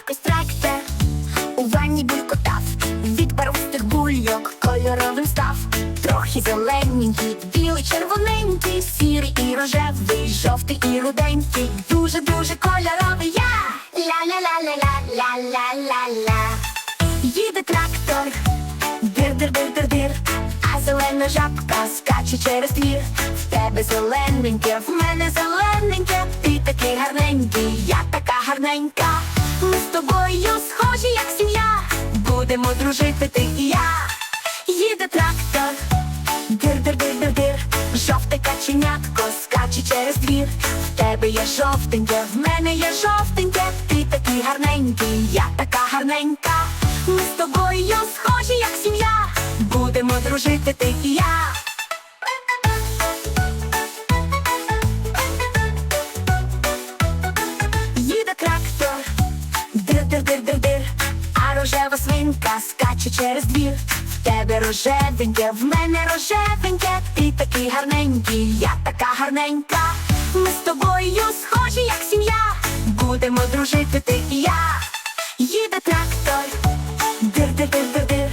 якось трактор у ванні булькотав. Від парустих бульок кольоровим став, трохи зелененький, білий, червоненький, сірий і рожевий, жовтий і руденький, дуже-дуже кольоровий. Я Ля-ля-ля-ля-ля-ля-ля-ля-ля Їде трактор, дир-дир-дир-дир-дир, а зелена жабка скаче через двір. В тебе зелененьке, в мене зелененьке, ти такий гарненький, я така гарненька. Ми з тобою схожі, як сім'я, будемо дружити ти і я. Їде трактор, дир-дир-дир-дир-дир, жовте каченятко скаче через двір. В тебе є жовтеньке, в мене є жовтеньке, ти такий гарненький, я така гарненька. Ми з тобою схожі, як сім'я, будемо дружити ти і я. Свинка через двір. В тебе рожевеньке, в мене рожевеньке, ти такий гарненький, я така гарненька. Ми з тобою схожі, як сім'я, будемо дружити ти і я. Їде трактор, дир-дир-дир-дир-дир,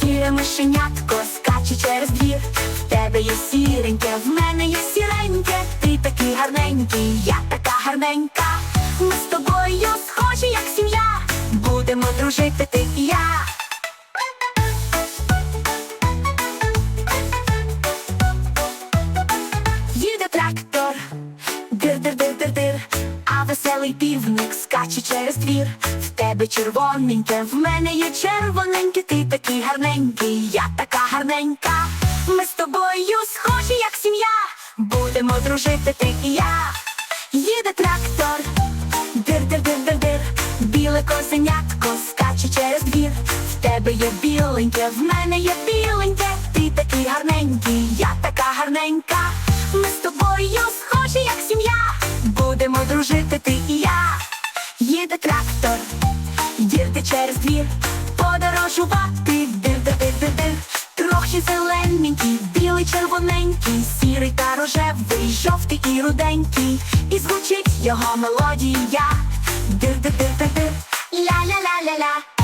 сіре мишенятко скаче через двір. В тебе є сіреньке, в мене є сіреньке, ти такий гарненький, я така гарненька. Ми з тобою схожі, як сім'я, будемо дружити ти півник скаче через двір. В тебе червоненьке, в мене є червоненьке, ти такий гарненький, я така гарненька. Ми з тобою схожі, як сім'я, будемо дружити ти і я. Їде трактор, дир-дир-дир-дир-дир, біле козенятко скаче через двір. В тебе є біленьке, в мене є біленьке, ти такий гарненький, я така гарненька. Ми з тобою схожі, як сім'я, будемо дружити ти і я. Їде трактор, дірти через двір, подорожувати дир дир дир дир дир Трохи зелененький, білий, червоненький, сірий та рожевий, жовтий і руденький. І звучить його мелодія. Дир дир дир дир дир ля ля ля ля ля